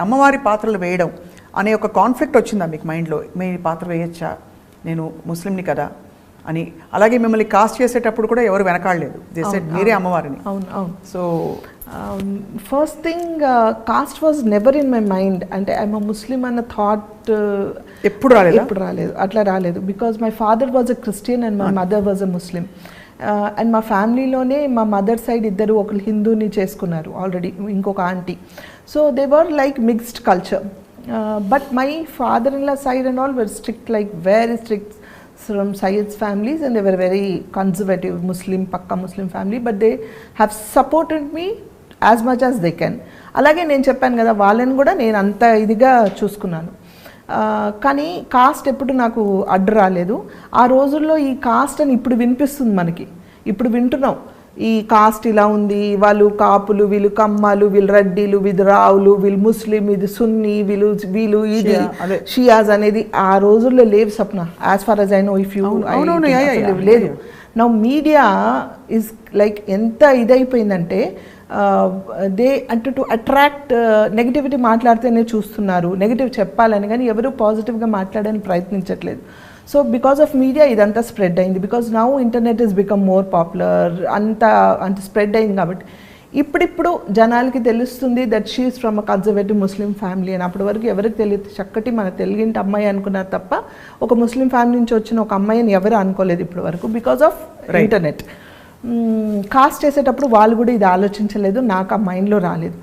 అమ్మవారి పాత్రలు వేయడం అనే ఒక కాన్ఫ్లిక్ట్ వచ్చిందా మీకు మైండ్లో మీ పాత్ర వేయచ్చా? నేను ముస్లింని కదా అని. అలాగే మిమ్మల్ని కాస్ట్ చేసేటప్పుడు కూడా ఎవరు వెనకాడలేదు. సెడ్ మీరే అమ్మవారిని. అవును అవును. So first thing caste was never in my mind అంటే ఐఎమ్ ముస్లిం అన్న థాట్ ఎప్పుడు రాలేదా? ఎప్పుడు రాలేదు. అట్లా రాలేదు. Because my father was a Christian and my mother was a Muslim and మా ఫ్యామిలీలోనే మా మదర్ సైడ్ ఇద్దరు ఒకరు హిందూని చేసుకున్నారు ఆల్రెడీ ఇంకొక aunty so they were like mixed culture but my father in law side and all were strict like very strict from Syeds families and they were very conservative Muslim Pakka Muslim family but they have supported me as much as they can అలాగే నేను చెప్పాను కదా వాళ్ళని కూడా నేను అంత ఇదిగా చూసుకున్నాను. కానీ కాస్ట్ ఎప్పుడు నాకు అడ్డు రాలేదు. ఆ రోజుల్లో ఈ కాస్ట్ అని ఇప్పుడు వినిపిస్తుంది మనకి. ఇప్పుడు వింటున్నాం. ఈ కాస్ట్ ఇలా ఉంది. వాళ్ళు కాపులు వీళ్ళు కమ్మాలు వీళ్ళు రెడ్డిలు వీళ్ళు రావులు వీళ్ళు ముస్లిం ఇది సున్ని వీళ్ళు వీళ్ళు ఇది. షియాజ్ అనేది ఆ రోజుల్లో లేవు Sapna as far as I know if you. లేదు. నా మీడియా ఇస్ లైక్ ఎంత ఇదైపోయిందంటే దే అంటే టు అట్రాక్ట్ నెగిటివిటీ మాట్లాడితేనే చూస్తున్నారు. నెగిటివ్ చెప్పాలని కానీ ఎవరు పాజిటివ్గా మాట్లాడని ప్రయత్నించట్లేదు. సో బికాస్ ఆఫ్ మీడియా ఇదంతా స్ప్రెడ్ అయింది. Because now internet is become more popular అంత అంత స్ప్రెడ్ అయింది కాబట్టి. ఇప్పుడిప్పుడు జనాలకి తెలుస్తుంది that she's from a conservative Muslim family అని. అప్పటి వరకు ఎవరికి తెలియదు. చక్కటి మన తెలుగింటి అమ్మాయి అనుకున్నారు తప్ప ఒక ముస్లిం ఫ్యామిలీ నుంచి వచ్చిన ఒక అమ్మాయిని ఎవరు అనుకోలేదు ఇప్పటి వరకు బికాస్ ఆఫ్ ఇంటర్నెట్ కాస్ట్ చేసేటప్పుడు వాళ్ళు కూడా ఇది ఆలోచించలేదు నాకు ఆ మైండ్లో రాలేదు.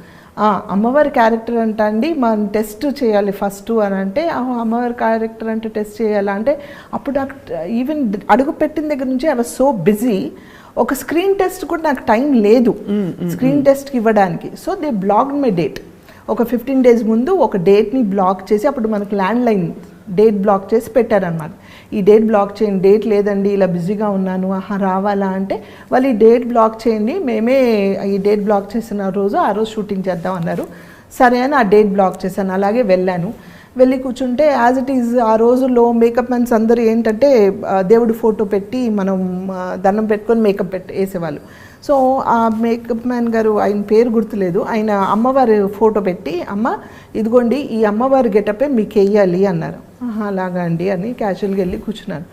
అమ్మవారి క్యారెక్టర్ అంట అండి మనం టెస్ట్ చేయాలి ఫస్ట్ అని అంటే "ఆ, అమ్మవారి క్యారెక్టర్ అంటే టెస్ట్ చేయాలా అంటే అప్పుడు నాకు ఈవెన్ అడుగు పెట్టిన దగ్గర నుంచి ఐ వాజ్ సో బిజీ ఒక స్క్రీన్ టెస్ట్ కూడా నాకు టైం లేదు స్క్రీన్ టెస్ట్కి ఇవ్వడానికి. So they block my date ఒక ఫిఫ్టీన్ డేస్ ముందు ఒక డేట్ని బ్లాక్ చేసి అప్పుడు మనకి ల్యాండ్ లైన్ డేట్ బ్లాక్ చేసి పెట్టారనమాట ఈ డేట్ బ్లాక్ చేయండి డేట్ లేదండి ఇలా బిజీగా ఉన్నాను ఆహా రావాలా అంటే వాళ్ళు ఈ డేట్ బ్లాక్ చేయండి మేమే ఈ డేట్ బ్లాక్ చేసిన రోజు ఆ రోజు షూటింగ్ చేద్దాం అన్నారు. సరే అని ఆ డేట్ బ్లాక్ చేశాను అలాగే వెళ్ళాను. వెళ్ళి కూర్చుంటే యాజ్ ఇట్ ఈజ్ ఆ రోజుల్లో మేకప్ మ్యాన్స్ అందరూ ఏంటంటే దేవుడి ఫోటో పెట్టి మనం దండం పెట్టుకొని మేకప్ పెట్టి వేసేవాళ్ళు. సో ఆ మేకప్ మ్యాన్ గారు ఆయన పేరు గుర్తులేదు ఆయన అమ్మవారి ఫోటో పెట్టి అమ్మ ఇదిగోండి ఈ అమ్మవారి గెటపే మీకు వెయ్యాలి అన్నారు. అలాగా అండి అని క్యాజువల్గా వెళ్ళి కూర్చున్నాను.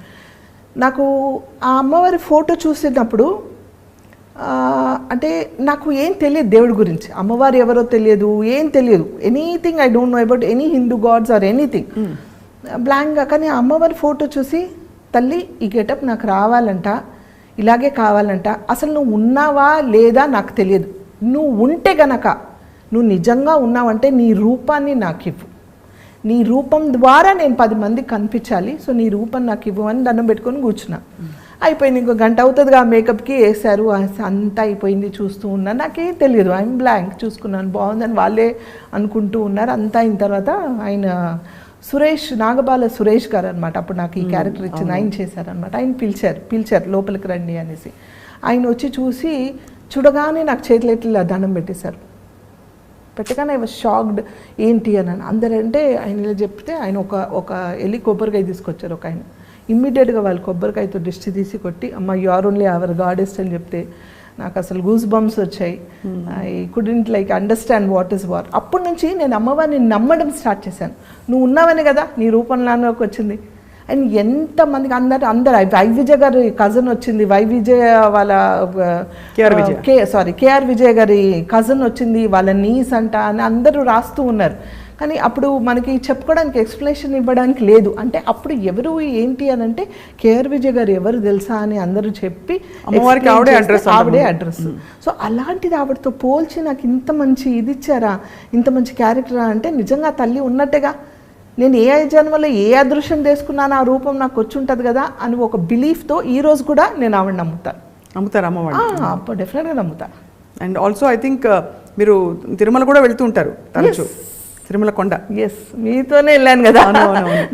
నాకు ఆ అమ్మవారి ఫోటో చూసినప్పుడు అంటే నాకు ఏం తెలియదు దేవుడి గురించి. అమ్మవారు ఎవరో తెలియదు ఏం తెలియదు. Anything I don't know about any Hindu gods or anything బ్లాంక్గా కానీ ఆ అమ్మవారి ఫోటో చూసి తల్లి ఈ గెటప్ నాకు రావాలంట ఇలాగే కావాలంట. అసలు నువ్వు ఉన్నావా లేదా నాకు తెలియదు. నువ్వు ఉంటే గనక నువ్వు నిజంగా ఉన్నావంటే నీ రూపాన్ని నాకు ఇవ్వు. నీ రూపం ద్వారా నేను పది మందికి కనిపించాలి. సో నీ రూపం నాకు ఇవ్వు అని దండం పెట్టుకొని కూర్చున్నా. అయిపోయింది. ఇంకో గంట అవుతుందిగా మేకప్కి వేశారు. అంతా అయిపోయింది చూస్తూ ఉన్నాను నాకేం తెలియదు. ఐఎమ్ బ్లాంక్ చూసుకున్నాను. బాగుందని వాళ్ళే అనుకుంటూ ఉన్నారు. అంతా అయిన తర్వాత ఆయన సురేష్ నాగబాల సురేష్ గారు అనమాట అప్పుడు నాకు ఈ క్యారెక్టర్ ఇచ్చింది ఆయన చేశారనమాట ఆయన పిలిచారు. పిలిచారు లోపలికి రండి అనేసి. ఆయన వచ్చి చూసి చూడగానే నాకు చేతులు ఇట్లా దండం పెట్టేశారు. పెట్టగానే ఐ వాజ్ షాక్డ్ ఏంటి అని అని అందరూ అంటే ఆయన ఇలా చెప్తే ఆయన ఒక ఒక వెళ్ళి కొబ్బరికాయ తీసుకొచ్చారు ఒక ఆయన. ఇమ్మీడియట్గా వాళ్ళు కొబ్బరికాయతో దిష్టి తీసి కొట్టి అమ్మ you are only our goddess అని చెప్తే నాకు అసలు గూస్ బంప్స్ వచ్చాయి I couldn't like understand what is war అప్పటి నుంచి నేను అమ్మవారిని నమ్మడం స్టార్ట్ చేశాను. నువ్వు ఉన్నావని కదా నీ రూపంలోకి వచ్చింది. అండ్ ఎంతమందికి అందరు అందరు వై విజయ్ గారి కజన్ వచ్చింది వై విజయ్ వాళ్ళ KR Vijaya. K sorry KR Vijay గారి కజన్ వచ్చింది వాళ్ళ నీస్ అంట అని అందరూ రాస్తూ ఉన్నారు. కానీ అప్పుడు మనకి చెప్పుకోవడానికి ఎక్స్ప్లెనేషన్ ఇవ్వడానికి లేదు. అంటే అప్పుడు ఎవరు ఏంటి అని అంటే కేఆర్ విజయ్ గారు ఎవరు తెలుసా అని అందరూ చెప్పి ఆవిడే address ఆవిడే. అడ్రస్ సో అలాంటిది ఆవిడతో పోల్చి నాకు ఇంత మంచి ఇది ఇచ్చారా ఇంత మంచి క్యారెక్టరా అంటే నిజంగా తల్లి ఉన్నట్టుగా. నేను ఏ జన్మలో ఏ అదృశ్యం చేసుకున్నాను ఆ రూపం నాకు వచ్చి ఉంటుంది కదా అని ఒక బిలీఫ్తో ఈ రోజు కూడా నేను ఆవిడ నమ్ముతాను నమ్ముతారు అప్పుడు డెఫినెట్గా నమ్ముతా. అండ్ ఆల్సో ఐ థింక్ మీరు తిరుమల కూడా వెళ్తూ ఉంటారు తరచు. తిరుమల కొండ. ఎస్ మీతోనే వెళ్ళాను కదా.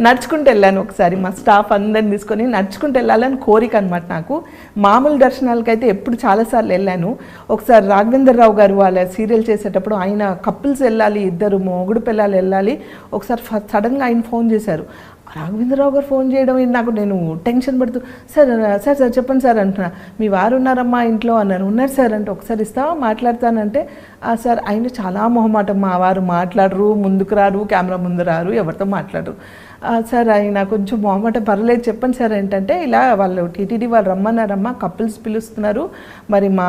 నడుచుకుంటూ వెళ్ళాను ఒకసారి. మా స్టాఫ్ అందరిని తీసుకొని నడుచుకుంటూ వెళ్ళాలని కోరిక అనమాట నాకు. మామూలు దర్శనాలకైతే ఎప్పుడు చాలాసార్లు వెళ్ళాను. ఒకసారి రాఘవేంద్ర రావు గారు వాళ్ళ సీరియల్ చేసేటప్పుడు ఆయన కపుల్స్ వెళ్ళాలి ఇద్దరు మొగుడు పిల్లలు వెళ్ళాలి. ఒకసారి సడన్గా ఆయన ఫోన్ చేశారు. రాఘవేంద్రరావు గారు ఫోన్ చేయడం నాకు నేను టెన్షన్ పడుతూ సార్ సార్ సార్ చెప్పండి సార్ అంటున్నా. మీ వారు ఉన్నారమ్మా ఇంట్లో అన్నారు. ఉన్నారు సార్ అంటే ఒకసారి ఇస్తావా? మాట్లాడతానంటే సార్ ఆయన చాలా మొహమాటం మా వారు మాట్లాడరు ముందుకు రారు కెమెరా ముందు రారు ఎవరితో మాట్లాడరు. సార్ ఆయన కొంచెం మొహమాటం పర్లేదు చెప్పండి సార్ ఏంటంటే ఇలా వాళ్ళు టీటీడీ వాళ్ళు రమ్మన్నారమ్మా. కపుల్స్ పిలుస్తున్నారు. మరి మా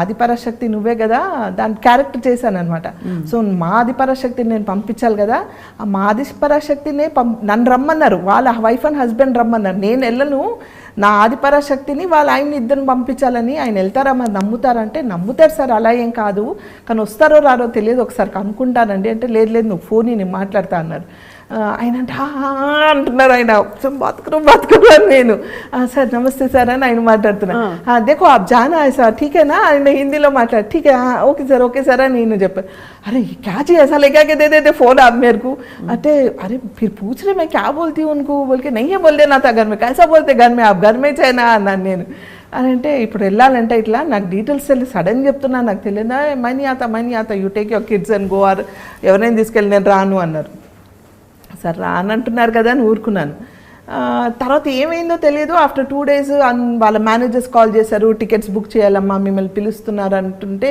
ఆదిపరాశక్తి నువ్వే కదా. దాని క్యారెక్టర్ చేశాను అనమాట సో మా ఆదిపరాశక్తిని నేను పంపించాలి కదా. ఆ మా ఆదిపరాశక్తినే పం నన్ను రమ్మన్నారు. వాళ్ళ వైఫ్ అండ్ హస్బెండ్ రమ్మన్నారు. నేను వెళ్ళను. నా ఆదిపరాశక్తిని వాళ్ళ ఆయన ఇద్దరిని పంపించాలని ఆయన వెళ్తారా? మరి నమ్ముతారంటే నమ్ముతారు సార్. అలా ఏం కాదు. కానీ వస్తారో రారో తెలియదు. ఒకసారి కనుక్కుంటానండి. అంటే లేదు లేదు నువ్వు ఫోన్ నేను మాట్లాడతా అన్నారు. ఆయన అంటే "ఆ, ఆ, ఆ" అంటున్నారు ఆయన "సో బతుకును బతుకును అని నేను "ఆ, సార్ నమస్తే సార్ అని ఆయన మాట్లాడుతున్నా "ఆ, దేఖో ఆప్ జానా है సార్ ఠీకేనా ఆయన హిందీలో మాట్లాడు ఠీకే "हाँ, ఓకే సార్ ఓకే సార్ అని నేను చెప్పాను अरे क्या चाहिए ऐसा लेके आके दे देते फोन आप मेरे को अरे अरे फिर पूछ रहे मैं क्या बोलती हूँ उनको बोल के नहीं है बोल देना था घर में कैसा बोलते घर में आप घर में చేయనా అన్నాను నేను అని అంటే ఇప్పుడు వెళ్ళాలంటే ఇట్లా నాకు డీటెయిల్స్ తెలియదు సడన్ చెప్తున్నా నాకు తెలియదా మనీ ఆత money ఆత you take your kids and go or ఎవరైనా తీసుకెళ్ళి నేను రాను అన్నారు సరే రానంటున్నారు కదా అని ఊరుకున్నాను. తర్వాత ఏమైందో తెలియదు. ఆఫ్టర్ టూ డేస్ వాళ్ళ మేనేజర్స్ కాల్ చేశారు టికెట్స్ బుక్ చేయాలమ్మా మిమ్మల్ని పిలుస్తున్నారు అంటుంటే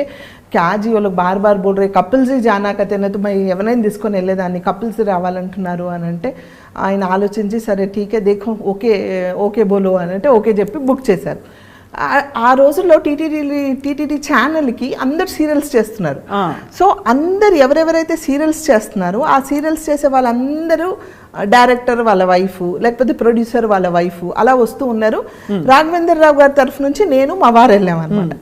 క్యాజీ వాళ్ళకి బార్ బార్ బోల్ రే కపుల్స్ జానా కతేనైతే మరి ఎవరైనా తీసుకొని వెళ్ళేదాన్ని కపుల్స్ రావాలంటున్నారు అని అంటే ఆయన ఆలోచించి సరే టీకే దేఖం ఓకే ఓకే బోలో అని అంటే ఓకే చెప్పి బుక్ చేశారు. ఆ- రోజుల్లో టీటీడీ టీటీడీ ఛానల్కి అందరు సీరియల్స్ చేస్తున్నారు. సో అందరు ఎవరెవరైతే సీరియల్స్ చేస్తున్నారో ఆ సీరియల్స్ చేసే వాళ్ళందరూ డైరెక్టర్ వాళ్ళ వైఫ్ లేకపోతే ప్రొడ్యూసర్ వాళ్ళ వైఫ్ అలా వస్తూ ఉన్నారు. రాఘవేంద్ర రావు గారి తరఫు నుంచి నేను మా వారు వెళ్ళామన్నమాట.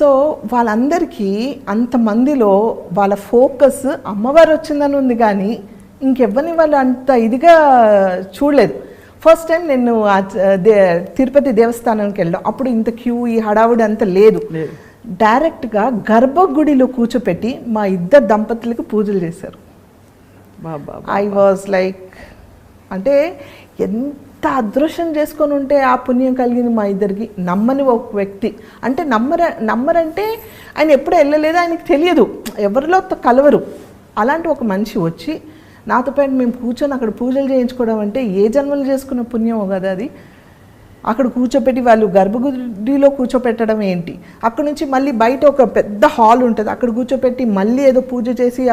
సో వాళ్ళందరికీ అంతమందిలో వాళ్ళ ఫోకస్ అమ్మవారు వచ్చిందని ఉంది కానీ ఇంకెవ్వరిని వాళ్ళు అంత ఇదిగా చూడలేదు. ఫస్ట్ టైం నేను తిరుపతి దేవస్థానానికి వెళ్ళాం అప్పుడు ఇంత క్యూ ఈ హడావుడి అంత లేదు. లేదు. డైరెక్ట్గా గర్భగుడిలో కూర్చోపెట్టి మా ఇద్దరు దంపతులకు పూజలు చేశారు. బాబా ఐ వాజ్ లైక్ అంటే ఎంత అదృష్టం చేసుకొని ఉంటే ఆ పుణ్యం కలిగింది మా ఇద్దరికి. నమ్మని ఒక వ్యక్తి. అంటే నమ్మర నమ్మరంటే ఆయన ఎప్పుడు వెళ్ళలేదు ఆయనకి తెలియదు. ఎవరిలో కలవరు. అలాంటి ఒక మనిషి వచ్చి నాతో పాటు మేము కూర్చొని అక్కడ పూజలు చేయించుకోవడం అంటే ఏ జన్మలు చేసుకున్న పుణ్యం కదా అది. అక్కడ కూర్చోపెట్టి వాళ్ళు గర్భగుడిలో కూర్చోపెట్టడం ఏంటి? అక్కడ నుంచి మళ్ళీ బయట ఒక పెద్ద హాల్ ఉంటుంది. అక్కడ కూర్చోపెట్టి మళ్ళీ ఏదో పూజ చేసి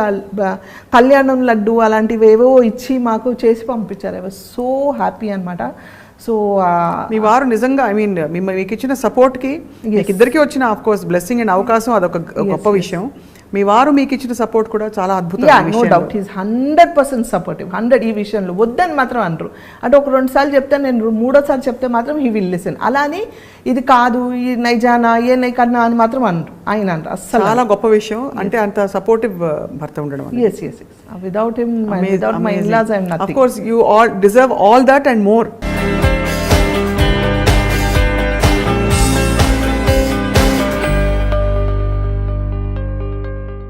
కళ్యాణం లడ్డు అలాంటివి ఏవో ఇచ్చి మాకు చేసి పంపించారు. ఐ వాజ్ సో హ్యాపీ అనమాట సో మీ వారు నిజంగా ఐ మీన్ మిమ్మల్ని మీకు ఇచ్చిన సపోర్ట్కి మీకు ఇద్దరికి వచ్చిన ఆఫ్ కోర్స్ బ్లెస్సింగ్ అండ్ అవకాశం అదొక గొప్ప విషయం. మీ వారు మీకు ఇచ్చిన సపోర్ట్ కూడా చాలా అద్భుతం no. Doubt is hundred percent supportive hundred ఈ విషయంలో. వద్దని మాత్రం అనరు. అంటే ఒక రెండు సార్లు చెప్తే నేను మూడోసారి చెప్తే మాత్రం హీ విల్ లిసన్ అలా అని ఇది కాదు ఈ నైజానా ఏ నై కన్నా అని మాత్రం అనరు. ఆయన అనరు. అస్సలు చాలా గొప్ప విషయం. అంటే అంత సపోర్టివ్ భర్త ఉండడం yes yes yes without him without my in laws I'm of nothing course you all deserve all that and more